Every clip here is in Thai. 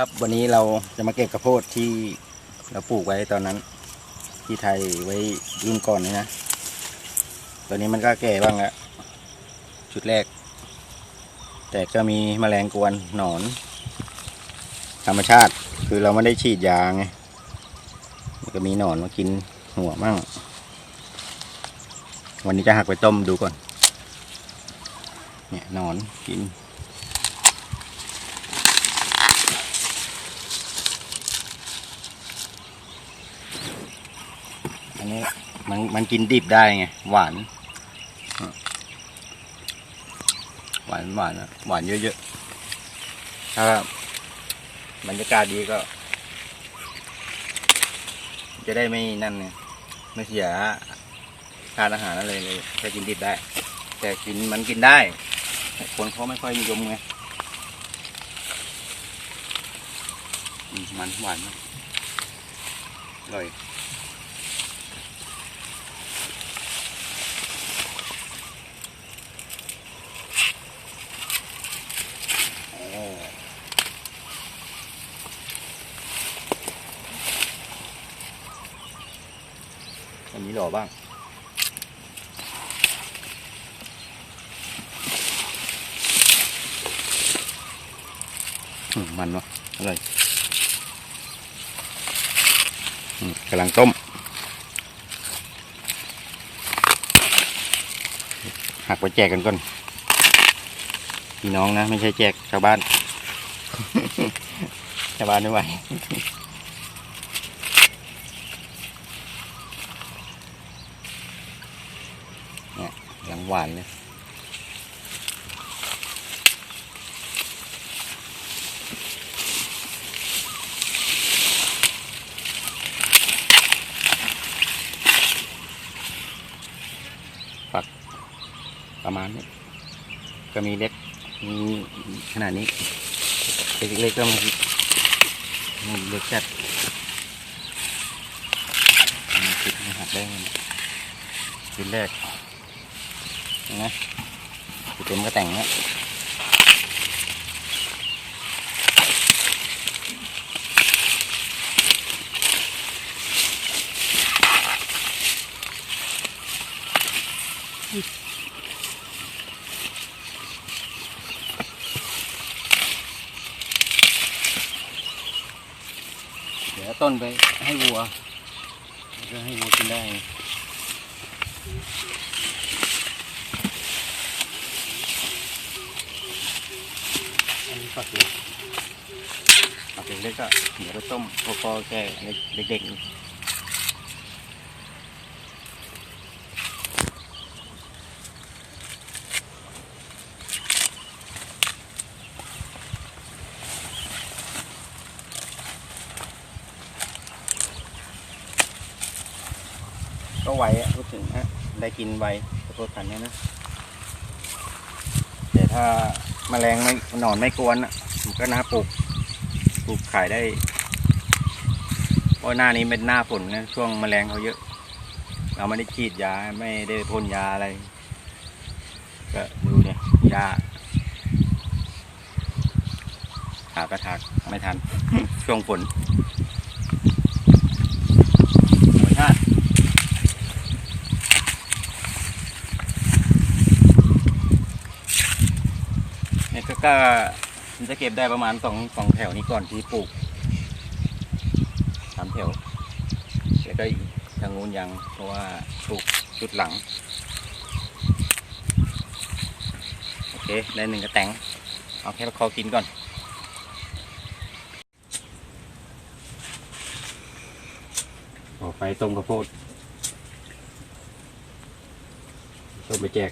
ครับวันนี้เราจะมาเก็บกระโพดที่เราปลูกไว้ตอนนั้น ที่ไทยไว้รุ่นก่อนนี่นะตอนนี้มันก็แก่บ้างล้วชุดแรก แต่ก็มีแมลงกวนหนอน ธรรมชาติคือเราไม่ได้ฉีดยาไงมันก็มีหนอนมากินหัวมั่ง วันนี้จะหักไปต้มดูก่อน เนี่ยหนอนกิน อันนี้มันมันกินดิบได้ไง หวาน หวานหวานอะหวานเยอะๆ ถ้าบรรยากาศดีก็ จะได้ไม่นั่นไงไม่เสียทานอาหารอะไรเลยถ้ากินดิบได้ แต่กินมันกินได้ คนเขาไม่ค่อยนิยมไงมันหวานอร่อย หล่อบ้าง มันวะอร่อยอืมกำลังต้ม หักไปแจกกันก่อน พี่น้องนะ ไม่ใช่แจกชาวบ้าน ชาวบ้านไม่ไหว เนี่ยยัง หวานเลยฝักประมาณนี้ก็มีเล็กมีขนาดนี้เล็กๆก็มีมันเล็กจัดมีคิดมีหักได้มันคิดแรกเห็ นไหมเต็มก็แต่งแล้วเดี๋ยวเอาต้นไปให้วัวแล้วก็ให้วัวกินได้ อันนี้ฝักเล็กฝักเล็กๆก็เดี๋ยวไปต้มพอๆแก่เด็กๆนี่ก็ไวอะพูดถึงนะได้กินไวขอโทษทันเนี่ยนะแต่ถ้า แมลงไม่หนอนไม่กวนอะมันก็น่าปลูกปลูกขายได้เพราะหน้านี้เป็นหน้าฝนนะช่วงแมลงเขาเยอะ เราไม่ได้ฉีดยาไม่ได้พ่นยาอะไร ก็ดูเนี่ยยาหากระถากไม่ทันช่วงฝนธรรมชาติ เนี่ย ก็มันจะเก็บได้ประมาณสองสองแถวนี้ก่อนที่ปลูกสามแถวแล้วก็ทางนู้นยังเพราะว่าปลูกจุดหลัง โอเค ได้หนึ่งกระแตงเอาแค่คอกินก่อน ออกไปต้มข้าวโพดต้มไปแจก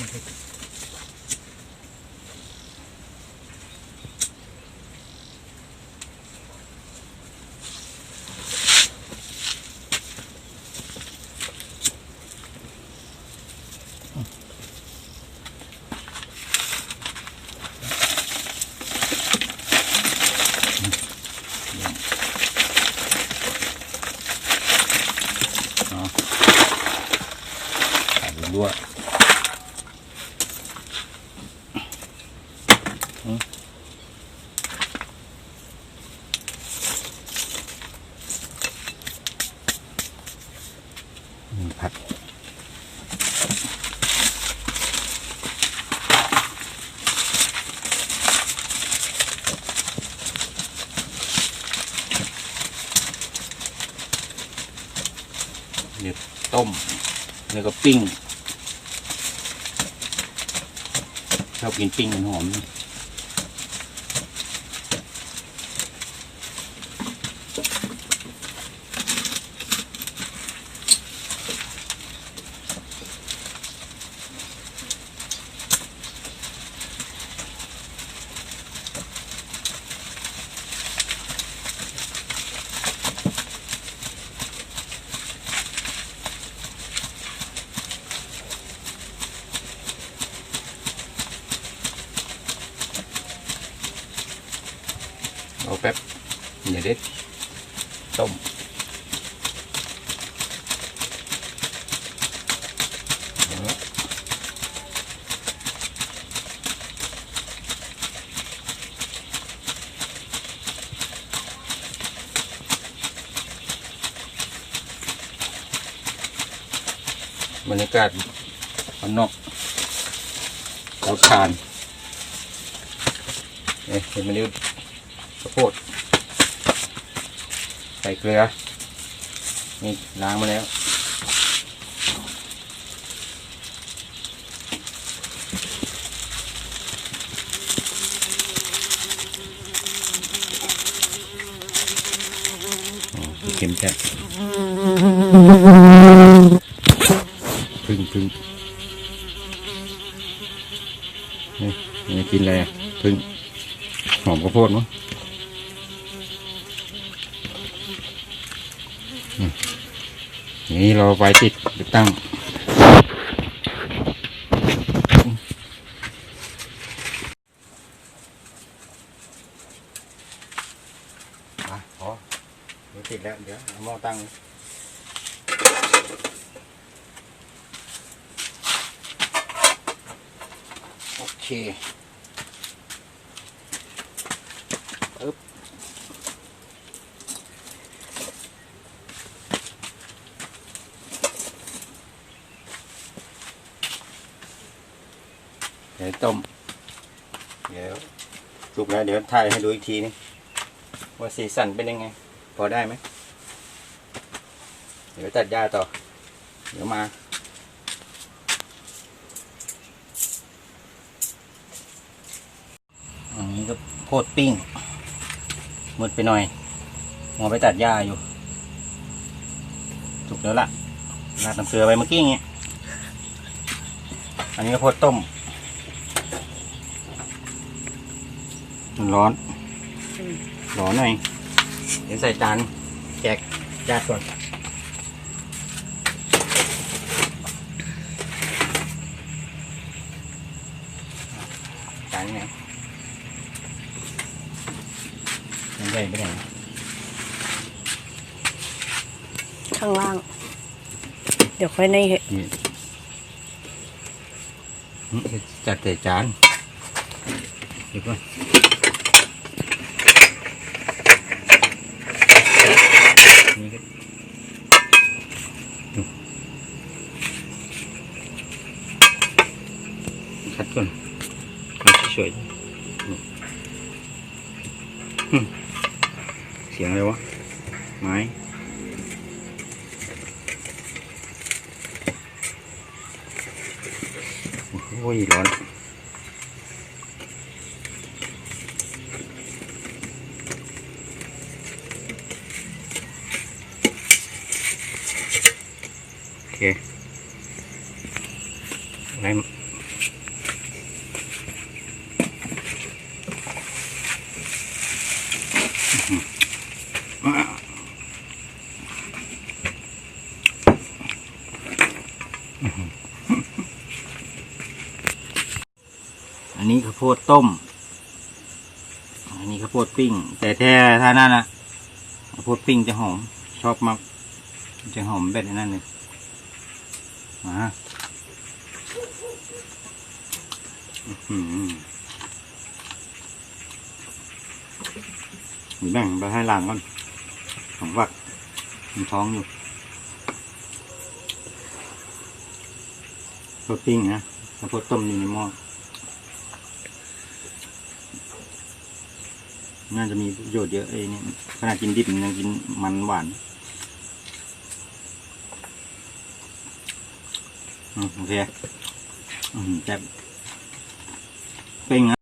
อ อืมนี่ ผัดเดี๋ยต้ม แล้วก็ปิ้งชอบกินปิ้งมันหอมนะเอาแป๊บอย่าเด็ดต้มเอาละ บรรยากาศมันนอกเขาทานเห็นมันนี้ข้าวโพดใส่เกลือนี่ล้างมาแล้วอ๋อเค็มจัด พึ่งนี่กินอะไรพึ่งหอมข้าวโพดมั้งนี่เราไว้ติดติดตั้งติดแล้วเดี๋ยวเอาหม้อตั้ง โอเค ปึ๊บเดี๋ยวต้ม เดี๋ยวสุกแล้วเดี๋ยวถ่ายให้ดูอีกทีนึงว่าสีสันเป็นยังไง พอได้ไหม เดี๋ยวตัดหญ้าต่อ เดี๋ยวมา อันนี้ก็โพดปิ้งมืดไปหน่อยมองไปตัดหญ้าอยู่สุกแล้วล่ะราดน้ำเกลือไปเมื่อกี้อย่างเงี้ยอันนี้ก็โพดต้มมันร้อนร้อนหน่อยเดี๋ยวใส่จานแจกญาติก่อนจานนี้ไง มัน ใหญ่ไปไหนข้างล่าง เดี๋ยวค่อยในนี่หึจัดแต่จานเดี๋ยวก่อนนี่ก็ดูคัดก่อนคัดเฉยๆนี่หึเสียงเลยวะ ไม้โอ้ยร้อนโอเคอะไรอะอันนี้ข้าวโพ ดต้ม อันนี้ข้าวโพดปิ้ง แต่แท้ถ้านั่นนะข้าวโพดปิ้งจะหอม ชอบมาก จะหอมแบบนั้นเลยมาอื้อหือหรือแบ่งไปให้หลานก่อนของวักมันท้องอยู่โพดปิ้งนะข้าวโพดต้มอยู่ในหม้อ น่าจะมีประโยชน์เยอะไอ้นี่ขนาดกินดิบยังกินมันหวานอโอเคอืมแซ่บปิ้งน